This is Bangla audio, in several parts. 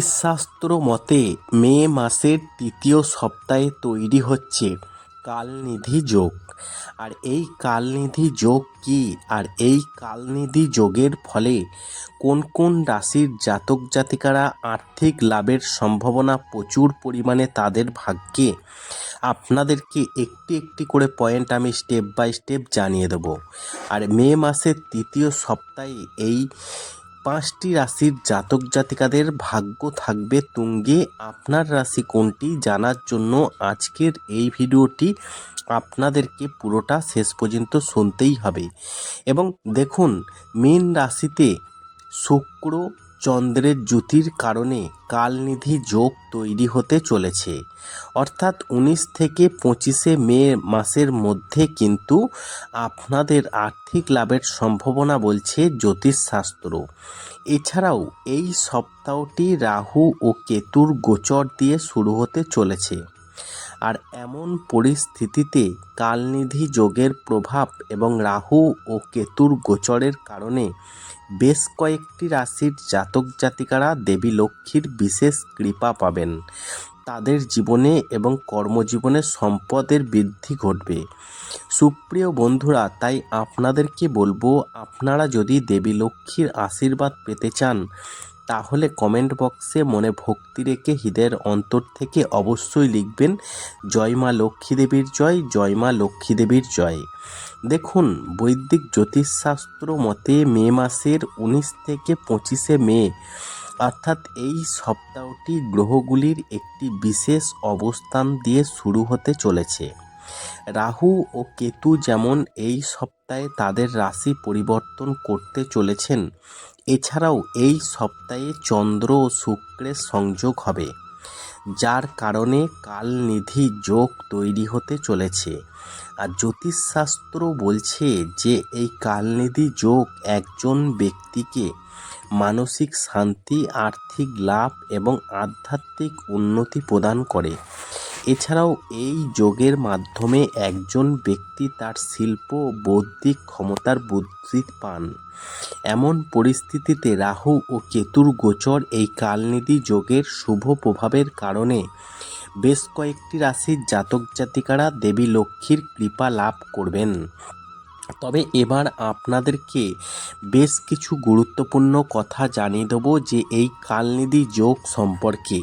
শাস্ত্র মতে মে মাসের তৃতীয় সপ্তাহে তৈরি হচ্ছে কালনিধি যোগ। আর এই কালনিধি যোগ কী? আর এই কালনিধি যোগের ফলে কোন কোন রাশির জাতক জাতিকারা আর্থিক লাভের সম্ভাবনা প্রচুর পরিমাণে তাদের ভাগ্যে? আপনাদেরকে একটি একটি করে পয়েন্ট আমি স্টেপ বাই স্টেপ জানিয়ে দেবো। আর মে মাসের তৃতীয় সপ্তাহে এই পাঁচটি রাশির জাতক জাতিকাদের ভাগ্য থাকবে তুঙ্গে। আপনার রাশি কোনটি জানার জন্য আজকের এই ভিডিওটি আপনাদেরকে পুরোটা শেষ পর্যন্ত শুনতেই হবে। এবং দেখুন, মেন রাশিতে শুক্র চন্দ্রের জ্যোতির কারণে কালনিধি যোগ তৈরি হতে চলেছে। অর্থাৎ উনিশ থেকে পঁচিশে মে মাসের মধ্যে কিন্তু আপনাদের আর্থিক লাভের সম্ভাবনা বলছে জ্যোতিষশাস্ত্র। এছাড়াও এই সপ্তাহটি রাহু ও কেতুর গোচর দিয়ে শুরু হতে চলেছে। আর এমন পরিস্থিতিতে কালনিধি যোগের প্রভাব এবং রাহু ও কেতুর গোচরের কারণে বেশ কয়েকটি রাশির জাতক জাতিকারা দেবী লক্ষ্মীর বিশেষ কৃপা পাবেন। তাদের জীবনে এবং কর্মজীবনে সম্পদের বৃদ্ধি ঘটবে। সুপ্রিয় বন্ধুরা, তাই আপনাদেরকে বলব, আপনারা যদি দেবী লক্ষ্মীর আশীর্বাদ পেতে চান, তাহলে কমেন্ট বক্সে মনে ভক্তি রেখে হৃদয়ের অন্তর থেকে অবশ্যই লিখবেন, জয় মা লক্ষ্মী দেবীর জয় জয় মা লক্ষ্মী দেবীর জয়। দেখুন, বৈদিক জ্যোতিষশাস্ত্র মতে মে মাসের উনিশ থেকে পঁচিশে মে, অর্থাৎ এই সপ্তাহটি গ্রহগুলির একটি বিশেষ অবস্থান দিয়ে শুরু হতে চলেছে। রাহু ও কেতু যেমন এই সপ্তাহে তাদের রাশি পরিবর্তন করতে চলেছেন, এছাড়াও এই সপ্তাহে চন্দ্র ও শুক্রের সংযোগ হবে, যার কারণে কালনিধি যোগ তৈরি হতে চলেছে। আর জ্যোতিষশাস্ত্র বলছে যে এই কালনিধি যোগ একজন ব্যক্তিকে মানসিক শান্তি, আর্থিক লাভ এবং আধ্যাত্মিক উন্নতি প্রদান করে। এছাড়াও এই যোগের মাধ্যমে একজন ব্যক্তি তার শিল্প, বৌদ্ধিক ক্ষমতার বুদ্ধি পান। এমন পরিস্থিতিতে রাহু ও কেতুর গোচর এই কালনিধি যোগের শুভ প্রভাবের কারণে বেশ কয়েকটি রাশির জাতক জাতিকারা দেবী লক্ষ্মীর কৃপা লাভ করবেন। তবে এবার আপনাদেরকে বেশ কিছু গুরুত্বপূর্ণ কথা জানিয়ে দেবো যে এই কালনিধি যোগ সম্পর্কে।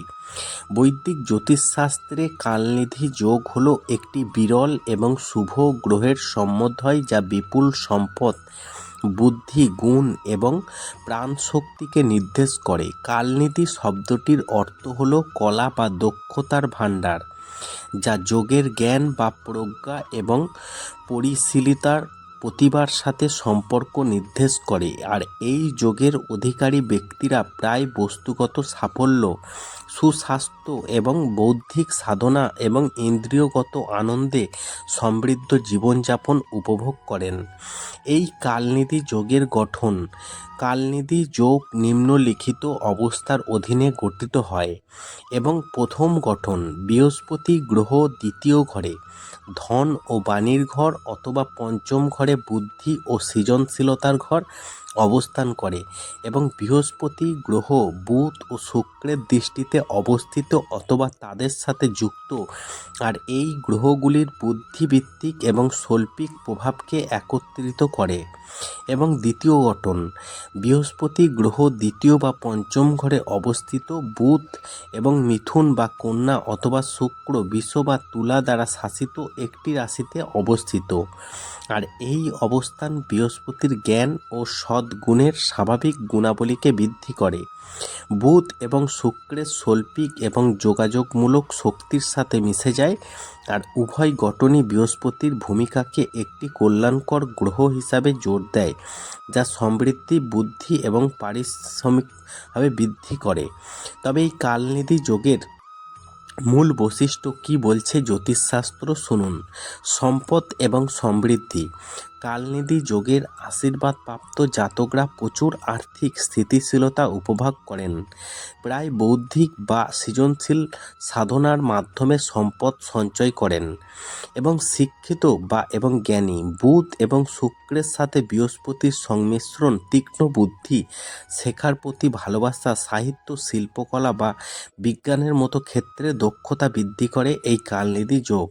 বৈদিক জ্যোতিষশাস্ত্রে কালনিধি যোগ হলো একটি বিরল এবং শুভ গ্রহের সম্বন্ধয় যা বিপুল সম্পদ বুদ্ধি, গুণ এবং প্রাণশক্তিকে নির্দেশ করে। কালনীতি শব্দটির অর্থ হলো কলা বা দক্ষতার ভাণ্ডার, যা যোগের জ্ঞান বা প্রজ্ঞা এবং পরিশীলিতার প্রতিভার সাথে সম্পর্ক নির্দেশ করে। আর এই যোগের অধিকারী ব্যক্তিরা প্রায় বস্তুগত সাফল্য সুস্বাস্থ্য এবং বৌদ্ধিক সাধনা এবং ইন্দ্রিয়গত আনন্দে সমৃদ্ধ জীবনযাপন উপভোগ করেন। এই কালনিধি যোগের গঠন, কালনিধি যোগ নিম্নলিখিত অবস্থার অধীনে গঠিত হয় এবং প্রথম গঠন বৃহস্পতি গ্রহ দ্বিতীয় ঘরে, ধন ও বাণীর ঘর অথবা পঞ্চম ঘরে বুদ্ধি ও সৃজনশীলতার ঘর অবস্থান করে এবং বৃহস্পতি গ্রহ বুধ ও শুক্রের দৃষ্টিতে অবস্থিত অথবা তাদের সাথে যুক্ত। আর এই গ্রহগুলির বুদ্ধিভিত্তিক এবং শৈল্পিক প্রভাবকে একত্রিত করে। এবং দ্বিতীয় গঠন, বৃহস্পতি গ্রহ দ্বিতীয় বা পঞ্চম ঘরে অবস্থিত বুধ এবং মিথুন বা কন্যা অথবা শুক্র বিশ্ব বা তুলা দ্বারা শাসিত একটি রাশিতে অবস্থিত। আর এই অবস্থান বৃহস্পতির জ্ঞান ও সদ্গুণের স্বাভাবিক গুণাবলীকে বৃদ্ধি করে। বুধ এবং শুক্রের শৈল্পিক এবং যোগাযোগমূলক শক্তির সাথে মিশে যায়। আর উভয় গঠনই বৃহস্পতির ভূমিকাকে একটি কল্যাণকর গ্রহ হিসাবে জোর দেয়, যা সমৃদ্ধি, বুদ্ধি এবং পারিশ্রমিকভাবে বৃদ্ধি করে। তবে এই কালনিধি যোগের মূল বৈশিষ্ট্য কি বলছে জ্যোতিষশাস্ত্র শুনুন। সম্পদ এবং সমৃদ্ধি। কালনিধি যোগের আশীর্বাদপ্রাপ্ত জাতকরা প্রচুর আর্থিক স্থিতিশীলতা উপভোগ করেন। প্রায় বৌদ্ধিক বা সৃজনশীল সাধনার মাধ্যমে সম্পদ সঞ্চয় করেন এবং শিক্ষিত বা এবং জ্ঞানী। বুধ এবং শুক্রের সাথে বৃহস্পতির সংমিশ্রণ তীক্ষ্ণ বুদ্ধি শেখার প্রতি ভালোবাসা, সাহিত্য, শিল্পকলা বা বিজ্ঞানের মতো ক্ষেত্রে দক্ষতা বৃদ্ধি করে এই কালনিধি যোগ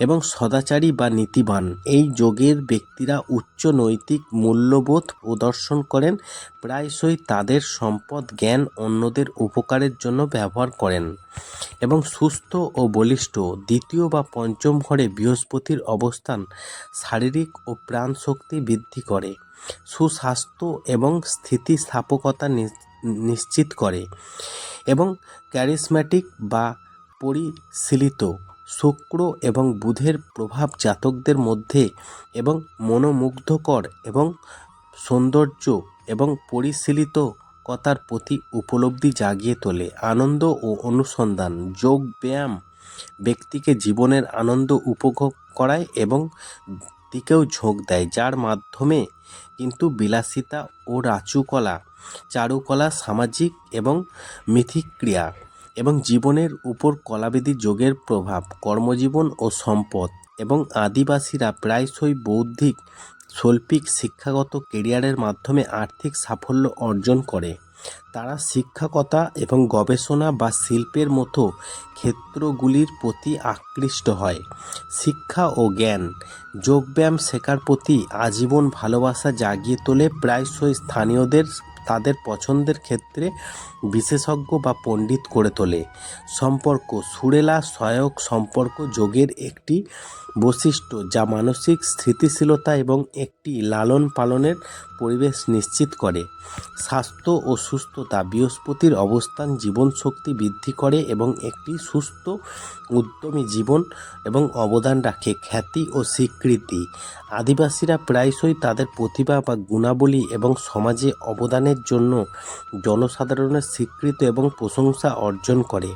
এবং সদাচারী বা নীতিবান। এই যোগের ব্যক্তিরা উচ্চ নৈতিক মূল্যবোধ প্রদর্শন করেন, প্রায়শই তাদের সম্পদ, জ্ঞান অন্যদের উপকারের জন্য ব্যবহার করেন এবং সুস্থ ও বলিষ্ঠ। দ্বিতীয় বা পঞ্চম ঘরে বৃহস্পতির অবস্থান শারীরিক ও প্রাণ শক্তি বৃদ্ধি করে, সুস্বাস্থ্য এবং স্থিতিস্থাপকতা নিশ্চিত করে এবং ক্যারিসম্যাটিক বা পরিশীলিত। শুক্র এবং বুধের প্রভাব জাতকদের মধ্যে এবং মনোমুগ্ধকর এবং সৌন্দর্য এবং পরিশীলিতকতার প্রতি উপলব্ধি জাগিয়ে তোলে। আনন্দ ও অনুসন্ধান, যোগ ব্যায়াম ব্যক্তিকে জীবনের আনন্দ উপভোগ করায় এবং দিকেও ঝোঁক দেয়, যার মাধ্যমে কিন্তু বিলাসিতা ও রাচুকলা চারুকলা, সামাজিক এবং মিথিক্রিয়া এবং জীবনের উপর কলাবিধি যোগের প্রভাব, কর্মজীবন ও সম্পদ এবং আদিবাসীরা প্রায়শই বৌদ্ধিক, শৈল্পিক, শিক্ষাগত কেরিয়ারের মাধ্যমে আর্থিক সাফল্য অর্জন করে। তারা শিক্ষকতা এবং গবেষণা বা শিল্পের মতো ক্ষেত্রগুলির প্রতি আকৃষ্ট হয়। শিক্ষা ও জ্ঞান, যোগব্যায়াম শেখার প্রতি আজীবন ভালোবাসা জাগিয়ে তোলে প্রায়শই স্থানীয়দের তাদের পছন্দের ক্ষেত্রে বিশেষজ্ঞ বা পণ্ডিত করে তোলে। সম্পর্ক, সুরেলা সহায়ক সম্পর্ক যোগের একটি বৈশিষ্ট্য যা মানসিক স্থিতিশীলতা এবং একটি লালন পালনের পরিবেশ নিশ্চিত করে। স্বাস্থ্য ও সুস্থতা বৃহস্পতির অবস্থান, জীবনশক্তি বৃদ্ধি করে এবং একটি সুস্থ, উদ্যমী জীবন এবং অবদান রাখে। খ্যাতি ও স্বীকৃতি। আদিবাসীরা প্রায়শই তাদের প্রতিভা বা গুণাবলী এবং সমাজে অবদানের জন্য জনসাধারণের স্বীকৃত এবং প্রশংসা অর্জন করে।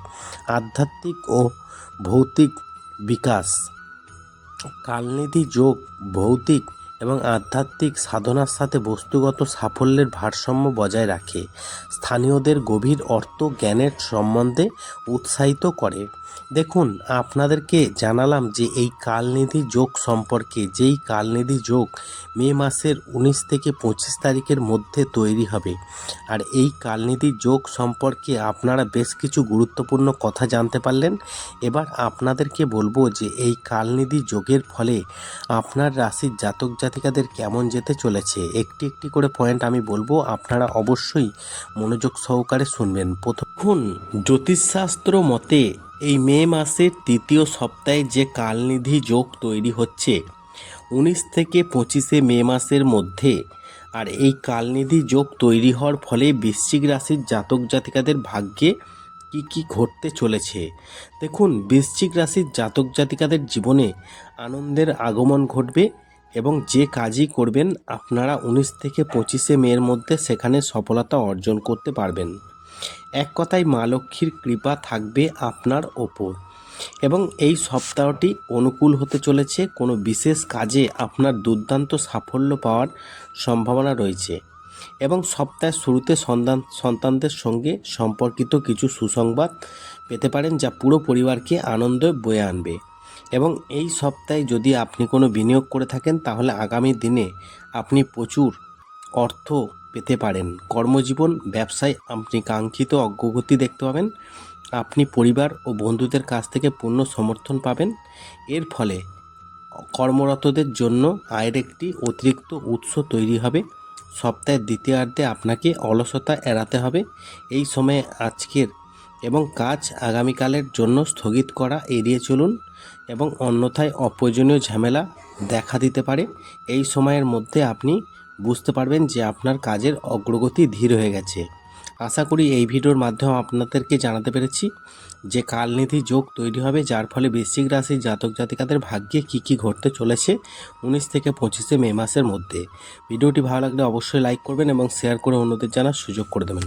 আধ্যাত্মিক ও ভৌতিক বিকাশ। কালনিধি যোগ ভৌতিক এবং আধ্যাত্মিক সাধনার সাথে বস্তুগত সাফল্যের ভারসাম্য বজায় রাখে। স্থানীয়দের গভীর অর্থ জ্ঞানের সম্বন্ধে উৎসাহিত করে। দেখুন, আপনাদেরকে জানালাম যে এই কালনিধি যোগ সম্পর্কে, যেই কালনিধি যোগ মে মাসের উনিশ থেকে পঁচিশ তারিখের মধ্যে তৈরি হবে। আর এই কালনিধি যোগ সম্পর্কে আপনারা বেশ কিছু গুরুত্বপূর্ণ কথা জানতে পারলেন। এবার আপনাদেরকে বলব যে এই কালনিধি যোগের ফলে আপনার রাশির জাতক জাতিকাদের কেমন যেতে চলেছে, একটি একটি করে পয়েন্ট আমি বলব, আপনারা অবশ্যই মনোযোগ সহকারে শুনবেন। প্রথম, জ্যোতিষশাস্ত্র মতে এই মে মাসের তৃতীয় সপ্তাহে যে কালনিধি যোগ তৈরি হচ্ছে, উনিশ থেকে পঁচিশে মে মাসের মধ্যে, আর এই কালনিধি যোগ তৈরি হওয়ার ফলে বৃশ্চিক রাশির জাতক জাতিকাদের ভাগ্যে কি কি ঘটতে চলেছে। দেখুন, বৃশ্চিক রাশির জাতক জাতিকাদের জীবনে আনন্দের আগমন ঘটবে এবং যে কাজই করবেন, আপনারা উনিশ থেকে পঁচিশে মের মধ্যে সেখানে সফলতা অর্জন করতে পারবেন। এক কথায় মা লক্ষ্মীর কৃপা থাকবে আপনার ওপর। এবং এই সপ্তাহটি অনুকূল হতে চলেছে, কোনো বিশেষ কাজে আপনার দুর্দান্ত সাফল্য পাওয়ার সম্ভাবনা রয়েছে। এবং সপ্তাহের শুরুতে সন্তান, সন্তানদের সঙ্গে সম্পর্কিত কিছু সুসংবাদ পেতে পারেন, যা পুরো পরিবারকে আনন্দ বয়ে আনবে। এবং এই সপ্তাহে যদি আপনি কোনো বিনিয়োগ করে থাকেন, তাহলে আগামী দিনে আপনি প্রচুর অর্থ পেতে পারেন। কর্মজীবন, ব্যবসায় আপনি কাঙ্ক্ষিত অগ্রগতি দেখতে পাবেন। আপনি পরিবার ও বন্ধুদের কাছ থেকে পূর্ণ সমর্থন পাবেন। এর ফলে কর্মরতদের জন্য আয়ের একটি অতিরিক্ত উৎস তৈরি হবে। সপ্তাহের দ্বিতীয়ার্ধে আপনাকে অলসতা এড়াতে হবে। এই সময়ে আজকের এবং কাজ আগামীকালের জন্য স্থগিত করা এড়িয়ে চলুন এবং অন্যথায় অপ্রয়োজনীয় ঝামেলা দেখা দিতে পারে। এই সময়ের মধ্যে আপনি বুঝতে পারবেন যে আপনার কাজের অগ্রগতি ধীর হয়ে গেছে। আশা করি এই ভিডিওর মাধ্যমে আপনাদেরকে জানাতে পেরেছি যে কালনিধি যোগ তৈরি হবে, যার ফলে বৃশ্চিক রাশির জাতক জাতিকাদের ভাগ্যে কী কী ঘটতে চলেছে উনিশ থেকে পঁচিশে মে মাসের মধ্যে। ভিডিওটি ভালো লাগলে অবশ্যই লাইক করবেন এবং শেয়ার করে অন্যদের জানার সুযোগ করে দেবেন।